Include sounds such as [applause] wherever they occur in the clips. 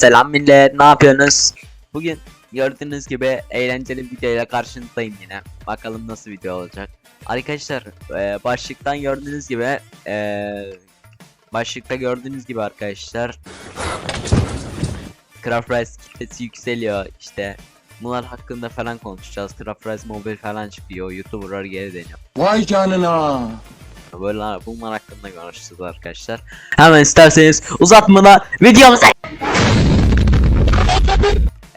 Selam millet, ne yapıyorsunuz? Bugün gördüğünüz gibi eğlenceli bir videoyla karşınızdayım yine. Bakalım nasıl video olacak. Arkadaşlar, e, başlıktan gördüğünüz gibi, e, başlıkta gördüğünüz gibi arkadaşlar, Craft Rise kitlesi yükseliyor işte. Bunlar hakkında falan konuşacağız. Craft Rise Mobile falan çıkıyor. YouTuber'lar geri dönüyor. Vay canına. Böyle bunlar hakkında konuşacağız arkadaşlar. Hemen isterseniz uzatmadan videomuza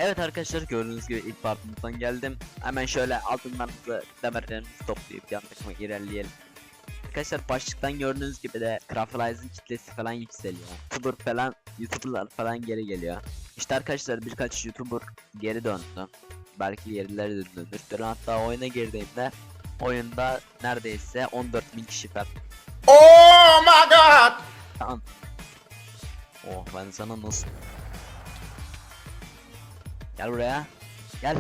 Evet arkadaşlar gördüğünüz gibi ilk partımızdan geldim. Hemen şöyle altınlarımızı demirlerimizi toplayıp yan takıma ilerleyelim. Arkadaşlar başlıktan gördüğünüz gibi de Craft Rise'ın kitlesi falan yükseliyor. YouTuber falan, YouTuber'lar falan geri geliyor. İşte arkadaşlar birkaç YouTuber geri döndü. Belki yerlileri de dönür. Ben hatta oyuna girdiğimde oyunda neredeyse 14 bin kişi falan. Oh my god. Tamam. Oh ben sana nasıl... Gel buraya. Gel.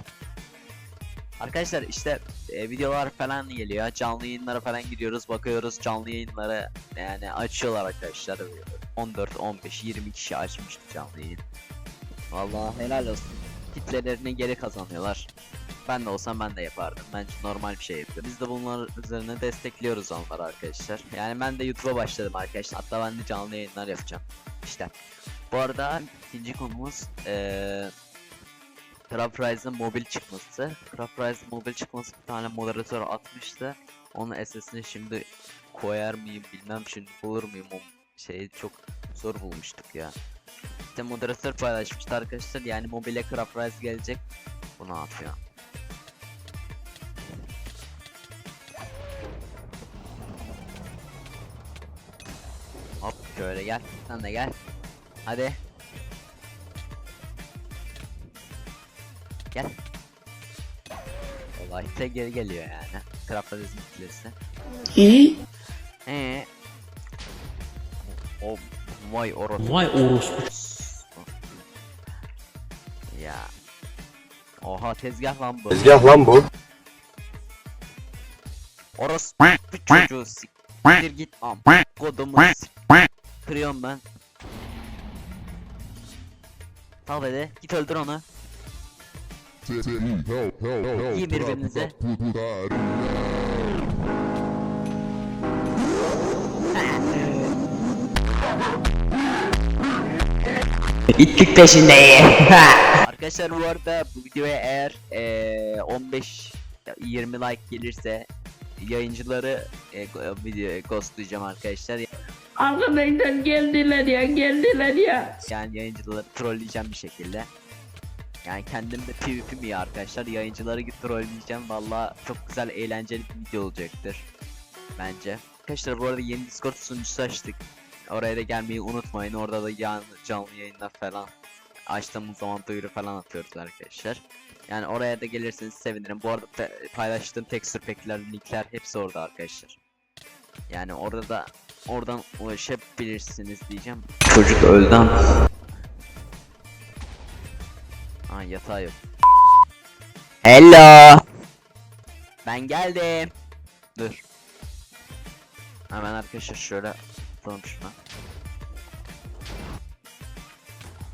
Arkadaşlar işte e, videolar falan geliyor. Canlı yayınlara falan gidiyoruz. Bakıyoruz canlı yayınları yani açıyorlar arkadaşlar. 14, 15, 20 kişi açmıştı canlı yayın. Vallahi helal olsun. Kitlelerini geri kazanıyorlar. Ben de olsam ben de yapardım. Bence normal bir şey yapıyor. Biz de bunlar üzerine destekliyoruz onları arkadaşlar. Yani ben de YouTube'a başladım arkadaşlar. Hatta ben de canlı yayınlar yapacağım. İşte. Bu arada ikinci konumuz eee Craft Rise'ın mobil çıkması. Craft Rise'ın mobil çıkması bir tane moderatör atmıştı. Onun SS'ini şimdi koyar mıyım bilmem şimdi bulur muyum o şeyi çok zor bulmuştuk ya. İşte moderatör paylaşmıştı arkadaşlar yani mobile Craft Rise gelecek. Bu ne yapıyor? Hop şöyle gel. Sen de gel. Hadi. Gel. Vallahi tek geri geliyor yani. Rise'in kitlesi. İyi. Ee. O vay orası. Vay orospu. Ya. Oha tezgah lan bu. Tezgah lan bu. Bir çocuğu siktir git am. Kodumu sik- Kırıyorum ben. Sal beni. Git öldür onu. Yiyin birbirinize. İtlik. Arkadaşlar bu arada bu videoya eğer eee 15 20 like gelirse yayıncıları e, go- video ghostlayacağım arkadaşlar. Arkadaşlar geldiler ya geldiler ya. Yani yayıncıları trolleyeceğim bir şekilde. Yani kendim de PvP mi arkadaşlar yayıncıları trolleyeceğim valla çok güzel eğlenceli bir video olacaktır. Bence. Arkadaşlar bu arada yeni Discord sunucusu açtık. Oraya da gelmeyi unutmayın orada da yan, canlı yayınlar falan açtığımız zaman duyuru falan atıyoruz arkadaşlar. Yani oraya da gelirseniz sevinirim. Bu arada paylaştığım texture pack'ler, linkler hepsi orada arkadaşlar. Yani orada da oradan ulaşabilirsiniz diyeceğim. Çocuk öldü. Ha yatağı yok. Hello. Ben geldim. Dur. Hemen arkadaşlar şöyle tutalım şuna.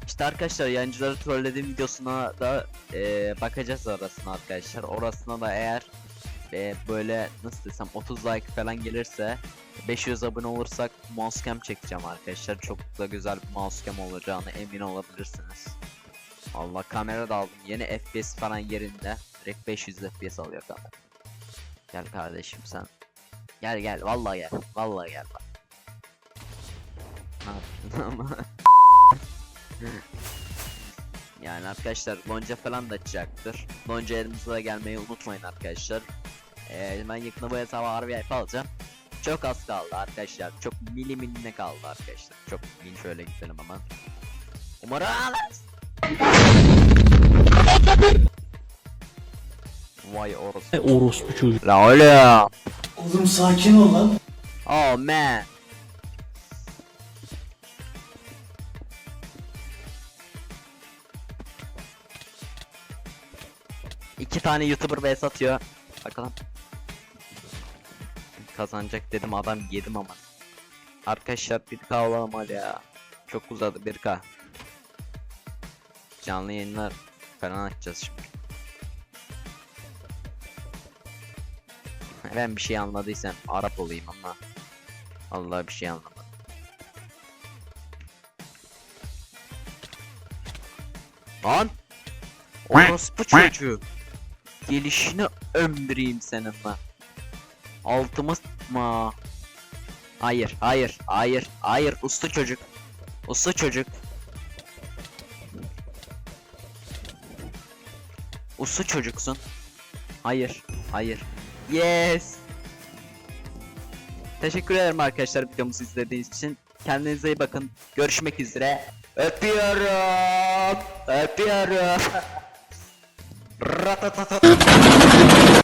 İşte arkadaşlar yancıları trollediğim videosuna da eee, bakacağız orasına arkadaşlar. Orasına da eğer eee, böyle nasıl desem 30 like falan gelirse 500 abone olursak mouse cam çekeceğim arkadaşlar. Çok da güzel bir mouse cam olacağını emin olabilirsiniz. Allah kamera da aldım. Yeni FPS falan yerinde. Direkt 500 FPS alıyor kamera. Gel kardeşim sen. Gel gel vallahi gel. Vallahi gel bak. Ne yaptın ama? yani arkadaşlar lonca falan da açacaktır. Lonca elimize de gelmeyi unutmayın arkadaşlar. Ee, ben yakında bu hesabı harbi yayıp alacağım. Çok az kaldı arkadaşlar. Çok mili kaldı arkadaşlar. Çok mil şöyle gidelim hemen. Umarım alırız. Vay. Vay orospu çocuk. La oğlum. Oğlum sakin ol lan. Oh man. İki tane YouTuber vs atıyor. Bakalım. Kazanacak dedim adam yedim ama. Arkadaşlar 1k olalım hadi ya. Çok uzadı 1k. Canlı yayınlar falan açacağız şimdi. Ben bir şey anladıysam Arap olayım ama Allah bir şey anlamadım. Lan! Orospu çocuğu! Gelişini ömreyim senin lan. Altıma sıkma. Hayır, hayır, hayır, hayır. Usta çocuk. Usta çocuk. Usta çocuksun. Hayır, hayır. Yes. Teşekkür ederim arkadaşlar videomuzu izlediğiniz için. Kendinize iyi bakın. Görüşmek üzere. Öpüyorum. Öpüyorum. [laughs]